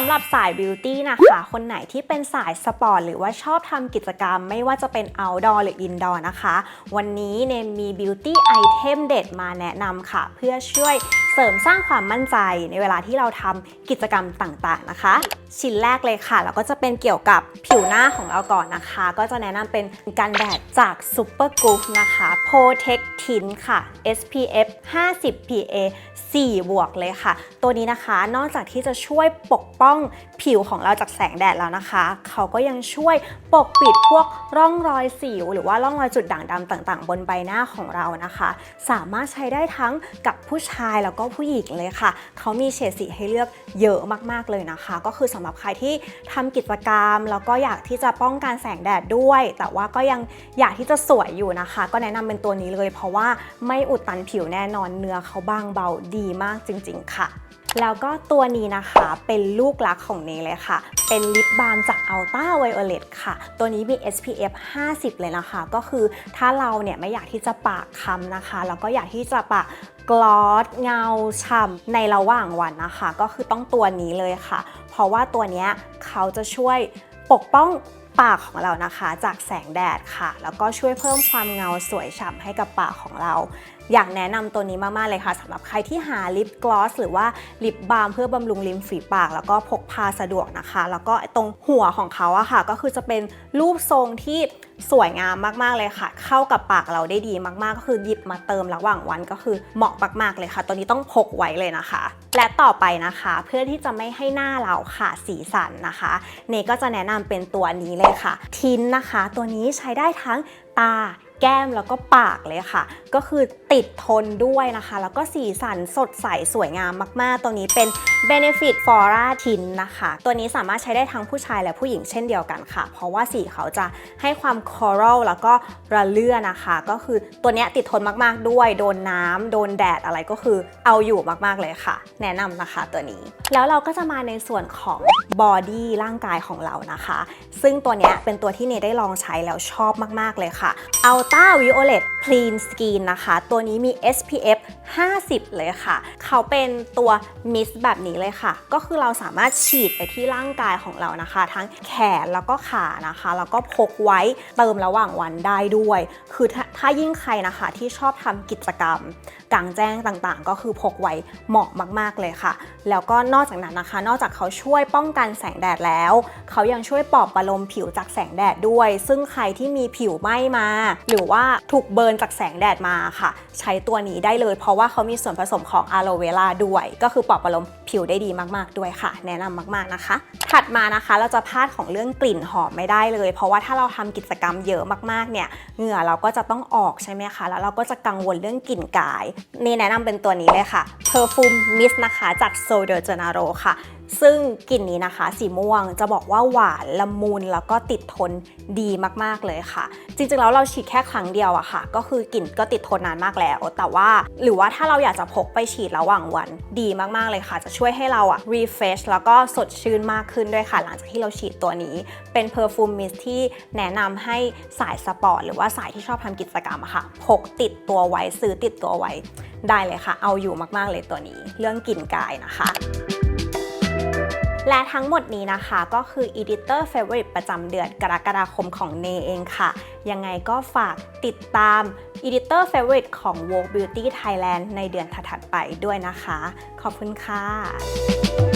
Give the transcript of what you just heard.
สำหรับสายบิวตี้นะคะคนไหนที่เป็นสายสปอร์ตหรือว่าชอบทำกิจกรรม ไม่ว่าจะเป็น outdoor หรือ indoor นะคะ วันนี้เนมมีบิวตี้ไอเทมเด็ดมาแนะนำค่ะ เพื่อช่วย เสริมสร้างความมั่นใจในเวลาที่เราทำกิจกรรมต่างๆนะคะ ชิ้นแรกเลยค่ะแล้วก็จะเป็นเกี่ยวกับผิวหน้าของเราก่อนนะคะ ก็จะแนะนำเป็นกันแดดจาก Super g o o f นะคะ Protect Tint ค่ะ SPF 50 PA 4 บวกเลยค่ะ ตัวนี้นะคะนอกจากที่จะช่วยปกป้องผิวของเราจากแสงแดดแล้วนะคะ เขาก็ยังช่วยปกปิดพวกร่องรอยสิว หรือว่าร่องรอยจุดด่างดำต่างๆ บนใบหน้าของเรานะคะ สามารถใช้ได้ทั้งกับผู้ชายแล้วก็ผู้หญิงเลยค่ะ เขามีเฉดสีให้เลือกเยอะมากๆเลยนะคะ ก็คือสำหรับใครที่ทำกิจกรรม แล้วก็อยากที่จะป้องกันแสงแดดด้วย แต่ว่าก็ยังอยากที่จะสวยอยู่นะคะ ก็แนะนำเป็นตัวนี้เลย เพราะว่าไม่อุดตันผิวแน่นอนเนื้อเขาบางเบาดีมากจริง ๆ ค่ะ แล้วก็ตัวนี้นะคะเป็นลูกรักของเนเลยค่ะ เป็นลิปบาล์มจาก Ultra Violet ค่ะ ตัวนี้มี SPF 50 เลยนะคะ ก็คือถ้าเราเนี่ยไม่อยากที่จะปากคำนะคะ แล้วก็อยากที่จะปากกลอสเงาฉ่ำในระหว่างวันนะคะ ก็คือต้องตัวนี้เลยค่ะ เพราะว่าตัวเนี้ยเขาจะช่วยปกป้อง ปากของเรานะคะ จากแสงแดดค่ะ แล้วก็ช่วยเพิ่มความเงาสวยฉ่ำให้กับปากของเรา อยากแนะนำตัวนี้มากๆเลยค่ะสำหรับใครที่หาลิปกลอสหรือว่าลิปบาล์มเพื่อบำรุงริมฝีปาก แล้วก็พกพาสะดวกนะคะ แล้วก็ตรงหัวของเขาอะค่ะ ก็คือจะเป็นรูปทรงที่ สวยงามมากๆเลยค่ะ เข้ากับปากเราได้ดีมากๆ ก็คือหยิบมาเติมระหว่างวันก็คือเหมาะมากๆเลยค่ะ ตัวนี้ต้องพกไว้เลยนะคะ และต่อไปนะคะ เพื่อที่จะไม่ให้หน้าเราขาดสีสันนะคะ เนก็จะแนะนำเป็นตัวนี้เลยค่ะ ทินนะคะ ตัวนี้ใช้ได้ทั้ง ตา แก้มแล้วก็ปากเลยค่ะ ก็คือติดทนด้วยนะคะ แล้วก็สีสันสดใสสวยงามมากๆ ตัวนี้เป็น Benefit Flora Tint นะคะ ตัวนี้สามารถใช้ได้ทั้งผู้ชายและผู้หญิงเช่นเดียวกันค่ะ เพราะว่าสีเขาจะให้ความคอรัลแล้วก็ระเลื่อนะคะ ก็คือตัวนี้ติดทนมากๆด้วย โดนน้ำโดนแดดอะไรก็คือเอาอยู่มากๆเลยค่ะ แนะนำนะคะตัวนี้ แล้วเราก็จะมาในส่วนของบอดี้ร่างกายของเรานะคะ ซึ่งตัวนี้เป็นตัวที่เนได้ลองใช้แล้วชอบมากๆเลยค่ะ Ultra Violet Clean Skin นะคะ ตัวนี้มี SPF 50 เลยค่ะ เขาเป็นตัวมิสแบบนี้เลยค่ะ ก็คือเราสามารถฉีดไปที่ร่างกายของเรานะคะ ทั้งแขนแล้วก็ขานะคะ แล้วก็พกไว้เติมระหว่างวันได้ด้วย คือถ้าถ้ายิ่งใครนะคะที่ชอบทำกิจกรรมกลางแจ้งต่างๆ ก็คือพกไว้เหมาะมาก ๆ เลยค่ะ แล้วก็นอกจากนั้นนะคะ นอกจากเขาช่วยป้องกันแสงแดดแล้ว เขายังช่วยปลอบประโลมผิวจากแสงแดดด้วย ซึ่งใครที่มีผิวไหม้มา หรือว่าถูกเบิร์นจากแสงแดดมาค่ะ ใช้ตัวนี้ได้เลย เพราะว่าเขามีส่วนผสมของอะโลเวราด้วย ก็คือปลอบประโลมผิวได้ดีมากๆด้วยค่ะ แนะนำมากๆนะคะ ถัดมานะคะเราจะพลาดของเรื่องกลิ่นหอมไม่ได้เลย เพราะว่าถ้าเราทำกิจกรรมเยอะมากๆเนี่ยเหงื่อเราก็จะต้องออกใช่ไหมคะแล้วเราก็จะกังวลเรื่องกลิ่นกาย นี่แนะนำเป็นตัวนี้เลยค่ะ Perfume Mist นะคะจาก s o d e r Gennaro ค่ะซึ่งกลิ่นนี้นะคะ สีม่วงจะบอกว่าหวานละมุนแล้วก็ติดทนดีมากๆเลยค่ะ จริงๆแล้วเราฉีดแค่ครั้งเดียวอะค่ะ ก็คือกลิ่นก็ติดทนนานมากแล้ว แต่ว่าหรือว่าถ้าเราอยากจะพกไปฉีดระหว่างวันดีมากๆเลยค่ะ จะช่วยให้เราอะ refresh แล้วก็สดชื่นมากขึ้นด้วยค่ะ หลังจากที่เราฉีดตัวนี้ เป็น perfume mist ที่แนะนำให้สายสปอร์ตหรือว่าสายที่ชอบทำกิจกรรมอะค่ะพกติดตัวไว้ซื้อติดตัวไว้ได้เลยค่ะ เอาอยู่มากๆเลยตัวนี้ เรื่องกลิ่นกายนะคะ และทั้งหมดนี้นะคะก็คือ Editor Favorite ประจำเดือนกรกฎาคมของเนเองค่ะ ยังไงก็ฝากติดตาม Editor Favorite ของ Vogue Beauty Thailand ในเดือนถัดๆไปด้วยนะคะ ขอบคุณค่ะ